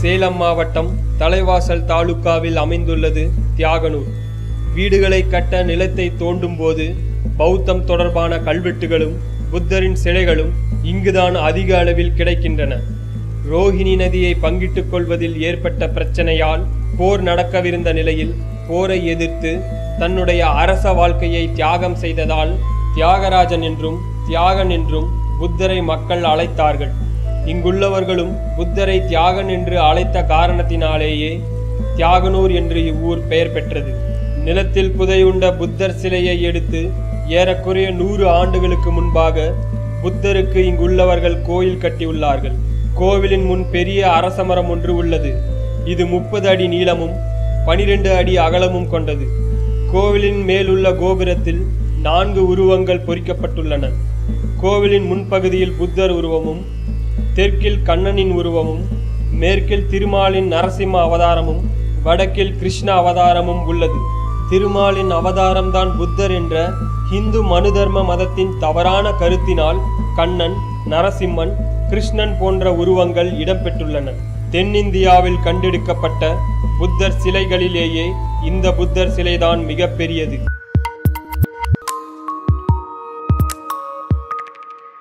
சேலம் மாவட்டம் தலைவாசல் தாலுகாவில் அமைந்துள்ளது தியாகனூர். வீடுகளை கட்ட நிலத்தை தோண்டும் போது பௌத்தம் தொடர்பான கல்வெட்டுகளும் புத்தரின் சிலைகளும் இங்குதான் அதிக அளவில் கிடைக்கின்றன. ரோஹிணி நதியை பங்கிட்டுக் கொள்வதில் ஏற்பட்ட பிரச்சனையால் போர் நடக்கவிருந்த நிலையில் போரை எதிர்த்து தன்னுடைய அரச வாழ்க்கையை தியாகம் செய்ததால் தியாகராஜன் என்றும் தியாகன் என்றும் புத்தரை மக்கள் அழைத்தார்கள். இங்குள்ளவர்களும் புத்தரை தியாகன் என்று அழைத்த காரணத்தினாலேயே தியாகனூர் என்று இவ்வூர் பெயர் பெற்றது. நிலத்தில் புதையுண்ட புத்தர் சிலையை எடுத்து ஏறக்குறைய நூறு ஆண்டுகளுக்கு முன்பாக புத்தருக்கு இங்குள்ளவர்கள் கோயில் கட்டியுள்ளார்கள். கோவிலின் முன் பெரிய அரசமரம் ஒன்று உள்ளது. இது முப்பது அடி நீளமும் பனிரெண்டு அடி அகலமும் கொண்டது. கோவிலின் மேலுள்ள கோபுரத்தில் நான்கு உருவங்கள் பொறிக்கப்பட்டுள்ளன. கோவிலின் முன்பகுதியில் புத்தர் உருவமும் தெற்கில் கண்ணனின் உருவமும் மேற்கில் திருமாலின் நரசிம்ம அவதாரமும் வடக்கில் கிருஷ்ண அவதாரமும் உள்ளது. திருமாலின் அவதாரம்தான் புத்தர் என்ற ஹிந்து மனு தர்ம மதத்தின் தவறான கருத்தினால் கண்ணன் நரசிம்மன் கிருஷ்ணன் போன்ற உருவங்கள் இடம்பெற்றுள்ளன. தென்னிந்தியாவில் கண்டெடுக்கப்பட்ட புத்தர் சிலைகளிலேயே இந்த புத்தர் சிலைதான் மிகப்பெரியது.